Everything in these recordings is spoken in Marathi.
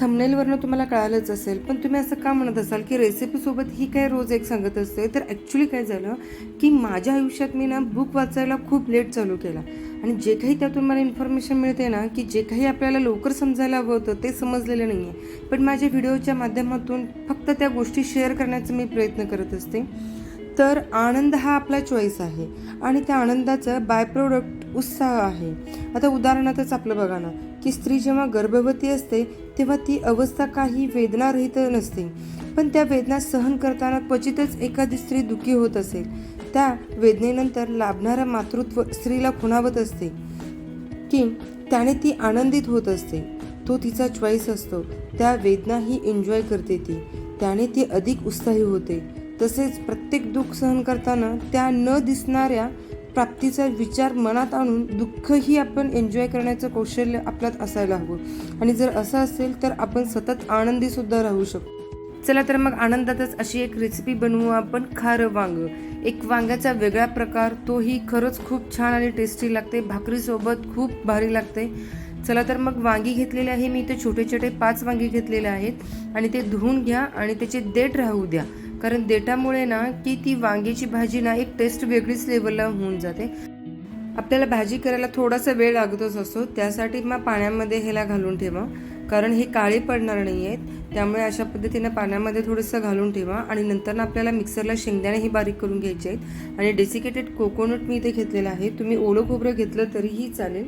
थंबनेलवरनं तुम्हाला कळालंच असेल. पण तुम्ही असं का म्हणत असाल की रेसिपीसोबत ही काय रोज एक सांगत असते? तर ॲक्च्युली काय झालं की माझ्या आयुष्यात मी ना बुक वाचायला खूप लेट चालू केला. आणि जे काही त्यातून मला इन्फॉर्मेशन मिळते ना की जे काही आपल्याला लवकर समजायला हवं होतं ते समजलेलं नाही आहे पण माझ्या व्हिडिओच्या माध्यमातून फक्त त्या गोष्टी शेअर करण्याचा मी प्रयत्न करत असते. तर आनंद हा आपला चॉईस आहे. आणि त्या आनंदाचं बाय प्रोडक्ट उत्साह आहे. आता उदाहरणातच आपलं बघा ना की स्त्री जेव्हा गर्भवती असते तेव्हा ती अवस्था काही वेदनारहित नसते. पण त्या वेदना सहन करताना क्वचितच एखादी स्त्री दुःखी होत असेल. त्या वेदनेनंतर लाभणारं मातृत्व स्त्रीला खुणावत असते. की त्याने ती आनंदित होत असते. तो तिचा चॉईस असतो. त्या वेदना ही एन्जॉय करते ती. त्याने ती अधिक उत्साही होते. तसेच प्रत्येक दुःख सहन करताना त्या न दिसणाऱ्या प्राप्तीचा विचार मनात आणून दुःखही आपण एन्जॉय करण्याचं कौशल्य आपल्यात असायला हवं. आणि जर असं असेल तर आपण सतत आनंदी सुद्धा राहू शकतो. चला तर मग आनंदातच अशी एक रेसिपी बनवू आपण खारं वांग. एक वांग्याचा वेगळा प्रकार तोही खरंच खूप छान आणि टेस्टी लागते. भाकरीसोबत खूप भारी लागते. चला तर मग वांगी घेतलेले आहे. मी इथे छोटे छोटे पाच वांगी घेतलेले आहेत. आणि ते धुवून घ्या आणि त्याचे देठ राहू द्या. कारण देठामुळे ना की ती वांग्याची भाजी ना एक टेस्ट वेगळीच लेवलला होऊन जाते. आपल्याला भाजी करायला थोडासा वेळ लागतच असतो त्यासाठी मग पाण्यामध्ये ह्याला घालून ठेवा. कारण हे काळे पडणार नाही आहेत त्यामुळे अशा पद्धतीनं पाण्यामध्ये थोडंसं घालून ठेवा. आणि नंतर आपल्याला मिक्सरला शेंगदाणेही बारीक करून घ्यायचे आहेत. आणि डेसिकेटेड कोकोनट मी इथे घेतलेलं आहे. तुम्ही ओलं खोबरं घेतलं तरीही चालेल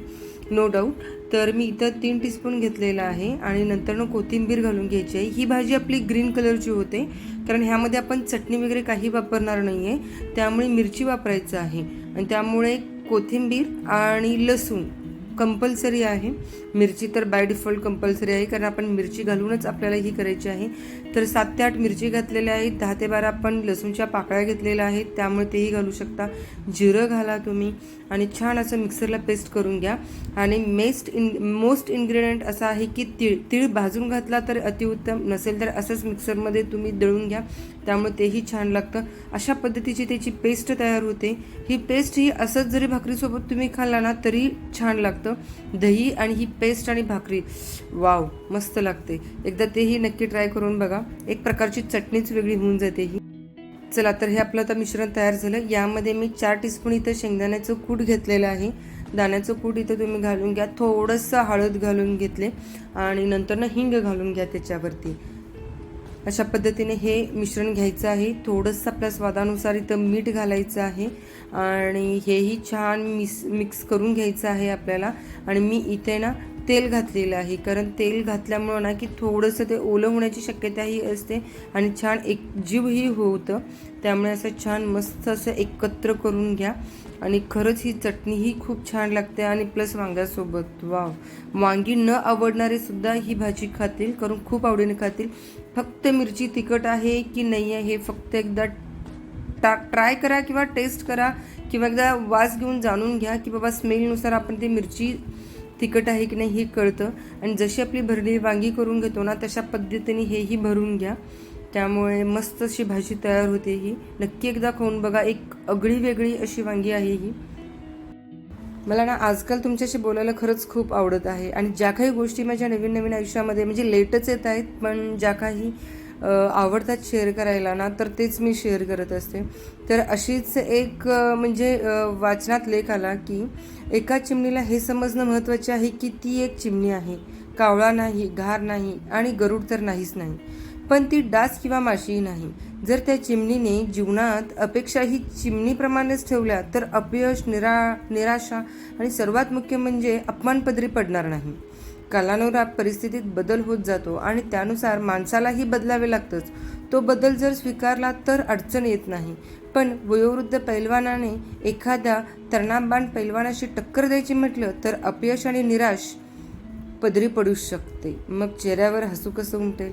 नो डाऊट तर मी इथं तीन टीस्पून घेतलेला आहे आणि नंतर कोथिंबीर घालून घ्यायची आहे. ही भाजी आपली ग्रीन कलरची होते कारण ह्यामध्ये आपण चटणी वगैरे काही वापरणार नाही आहे त्यामुळे मिरची वापरायचं आहे. आणि त्यामुळे कोथिंबीर आणि लसूण कंपल्सरी आहे. मिरची तर बाय डिफॉल्ट कंपल्सरी आहे कारण आपण मिरची घालूनच आपल्याला ही करायची आहे. तर सात ते आठ मिरची घातलेल्या आहेत दहा ते बारा आपण लसूणच्या पाकळ्या घेतलेल्या आहेत त्यामुळे तेही घालू शकता. जिरं घाला तुम्ही आणि छान असं मिक्सरला पेस्ट करून घ्या. आणि मेस्ट इन मोस्ट इन्ग्रेडियंट असा आहे की तीळ तीळ भाजून घातला तर अतिउत्तम नसेल तर असंच मिक्सरमध्ये तुम्ही दळून घ्या. त्यामुळे तेही छान लागतं. अशा पद्धतीची त्याची पेस्ट तयार होते. ही पेस्ट ही असंच जरी भाकरीसोबत तुम्ही खाल्ला ना तरी छान लागतं. दही आणि ही पेस्ट आणि भाकरी. वाव मस्त लागते. एकदा तेही नक्की ट्राय करून बघा. एक प्रकारची चटणीच वेगळी होऊन जाते ही. चला तर हे आपलं आता मिश्रण तयार झालं. यामध्ये मी चार टीस्पून इथं शेंगदाण्याचं कूट घेतलेलं आहे. दाण्याचं कूट इथं तुम्ही घालून घ्या. थोडंसं हळद घालून घेतले. आणि नंतर ना हिंग घालून घ्या त्याच्यावरती. अशा पद्धतीने हे मिश्रण घ्यायचं आहे. थोडंसं आपल्या स्वादानुसार इथं मीठ घालायचं आहे. आणि हेही छान मिस मिक्स करून घ्यायचं आहे आपल्याला. आणि मी इथे ना तेल घातलेलं आहे. कारण तेल घातल्यामुळं ना की थोडंसं ते ओलं होण्याची शक्यताही असते आणि छान एक जीवही होतं. त्यामुळे असं छान मस्त असं एकत्र करून घ्या. आणि खरंच ही चटणी ही खूप छान लागते आणि प्लस वांग्यासोबत. वाव. वांगी न आवडणारे सुद्धा ही भाजी खातील. करून खूप आवडीने खातील. फक्त मिरची तिखट आहे की नाही आहे हे फक्त एकदा टाक ट्राय करा किंवा टेस्ट करा किंवा एकदा वास घेऊन जाणून घ्या की बाबा स्मेलनुसार आपण ती मिरची तिखट आहे की नाही हे कळतं. आणि जशी आपली भरलेली वांगी करून घेतो ना तशा पद्धतीने हेही भरून घ्या. त्यामुळे मस्त अशी भाजी तयार होते ही. नक्की एकदा खाऊन बघा एक अगळी वेगळी अशी वांगी आहे ही. मला ना आजकाल तुमच्याशी बोलायला खरंच खूप आवडत आहे. आणि ज्या काही गोष्टी माझ्या नवीन नवीन आयुष्यामध्ये म्हणजे लेटच येत आहेत पण ज्या काही आवडतात शेअर करायला ना तर तेच मी शेअर करत असते. तर अशीच एक म्हणजे वाचनात लेख आला की एका चिमणीला हे समजणं महत्त्वाचे आहे की ती एक चिमणी आहे. कावळा नाही घार नाही आणि गरुड तर नाहीच नाही. पण ती डास किंवा माशीही नाही. जर त्या चिमणीने जीवनात अपेक्षा ही चिमणीप्रमाणेच ठेवल्या तर अपयश निरा निराशा आणि सर्वात मुख्य म्हणजे अपमानपदरी पडणार नाही. कालानुराग परिस्थितीत बदल होत जातो आणि त्यानुसार माणसालाही बदलावे लागतंच. तो बदल जर स्वीकारला तर अडचण येत नाही. पण वयोवृद्ध पैलवानाने एखाद्या तरणाबाण पैलवानाशी टक्कर द्यायची म्हटलं तर अपयश आणि निराश पदरी पडू शकते. मग चेहऱ्यावर हसू कसं उमटेल?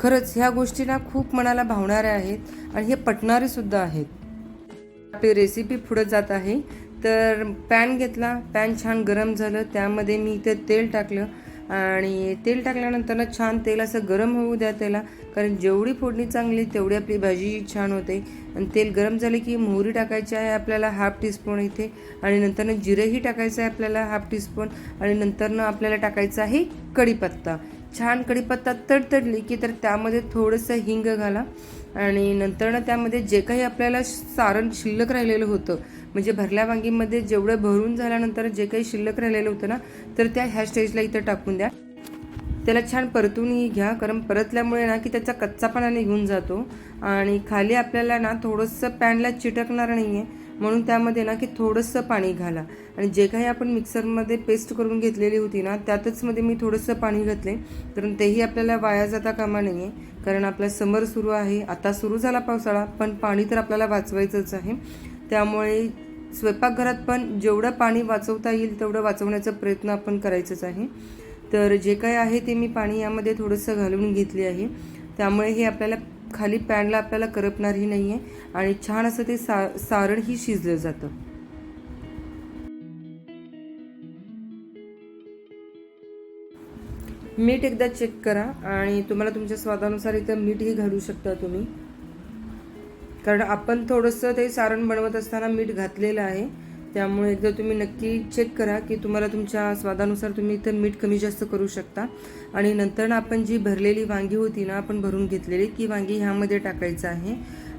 खरंच ह्या गोष्टींना खूप मनाला भावणाऱ्या आहेत आणि हे पटणारे सुद्धा आहेत. आपली रेसिपी पुढे जात आहे. तर पॅन घेतला. पॅन छान गरम झालं. त्यामध्ये मी इथे तेल टाकलं. आणि तेल टाकल्यानंतर ना छान तेल असं गरम होऊ द्या त्याला. कारण जेवढी फोडणी चांगली तेवढी आपली भाजी छान होते. आणि तेल गरम झाले की मोहरी टाकायची आहे आपल्याला हाफ टीस्पून इथे. आणि नंतरनं जिरंही टाकायचं आहे आपल्याला हाफ टीस्पून. आणि नंतरनं आपल्याला टाकायचं आहे कढीपत्ता. छान कढीपत्ता तडतडली की तर त्यामध्ये थोडंसं हिंग घाला. आणि नंतरनं त्यामध्ये जे काही आपल्याला सारण शिल्लक राहिलेलं होतं म्हणजे भरल्या वांगीमध्ये जेवढं भरून झाल्यानंतर जे काही शिल्लक राहिलेलं होतं ना तर त्या ह्या स्टेजला इथं टाकून द्या. त्याला छान परतूनही घ्या कारण परतल्यामुळे ना की त्याचा कच्चापणा निघून जातो. आणि खाली आपल्याला ना थोडंसं पॅनला चिटकणार नाही आहे म्हणून त्यामध्ये ना की थोडंसं पाणी घाला. आणि जे काही आपण मिक्सरमध्ये पेस्ट करून घेतलेली होती ना त्यातच मध्ये मी थोडंसं पाणी घातले कारण तेही आपल्याला वाया जाता कामा नाही आहे कारण आपला समर सुरू आहे आता सुरू झाला पावसाळा पण पाणी तर आपल्याला वाचवायचंच आहे. त्यामुळे स्वयंपाकघरात पण जेवढं पाणी वाचवता येईल तेवढं वाचवण्याचा प्रयत्न आपण करायचंच आहे. तर जे काय आहे ते मी पाणी यामध्ये थोडंसं घालून घेतले आहे. त्यामुळे हे आपल्याला खाली पॅनला आपल्याला करपणारही नाही आहे आणि छान असं ते सा सारणही शिजलं जातं. मीठ एकदा चेक करा आणि तुम्हाला तुमच्या स्वादानुसार इथं मीठही घालू शकता तुम्ही. कारण आपण थोडंसं ते सारण बनवत असताना मीठ घातलेलं आहे. त्यामुळे एकदा तुम्ही नक्की चेक करा की तुम्हाला तुमच्या स्वादानुसार तुम्ही इथं मीठ कमी जास्त करू शकता. आणि नंतर आपण जी भरलेली वांगी होती ना आपण भरून घेतलेली ती वांगी ह्यामध्ये टाकायचं आहे.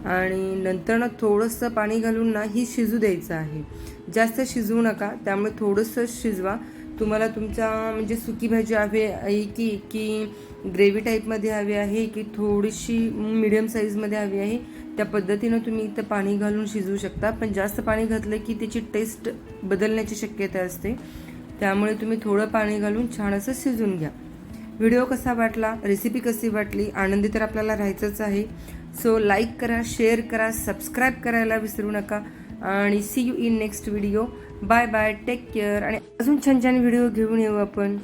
आणि नंतर ना थोडंसं पाणी घालून ना ही शिजू द्यायचं आहे. जास्त शिजवू नका त्यामुळे थोडंसं शिजवा. तुम्हाला तुमचा म्हणजे सुकी भाजी हवी आहे की की ग्रेव्ही टाईपमध्ये हवी आहे की थोडीशी मिडियम साईजमध्ये हवी आहे त्या पद्धतीनं तुम्ही इथं पाणी घालून शिजवू शकता. पण जास्त पाणी घातलं की त्याची टेस्ट बदलण्याची शक्यता असते. त्यामुळे तुम्ही थोडं पाणी घालून छान असं शिजून घ्या. व्हिडिओ कसा वाटला? रेसिपी कशी वाटली? आनंदी तर आपल्याला राहायचंच आहे. सो लाईक करा शेअर करा सबस्क्राईब करायला विसरू नका. आणि see you in next video bye bye take care आणि अजून छान छान व्हिडिओ घेऊन येऊ आपण.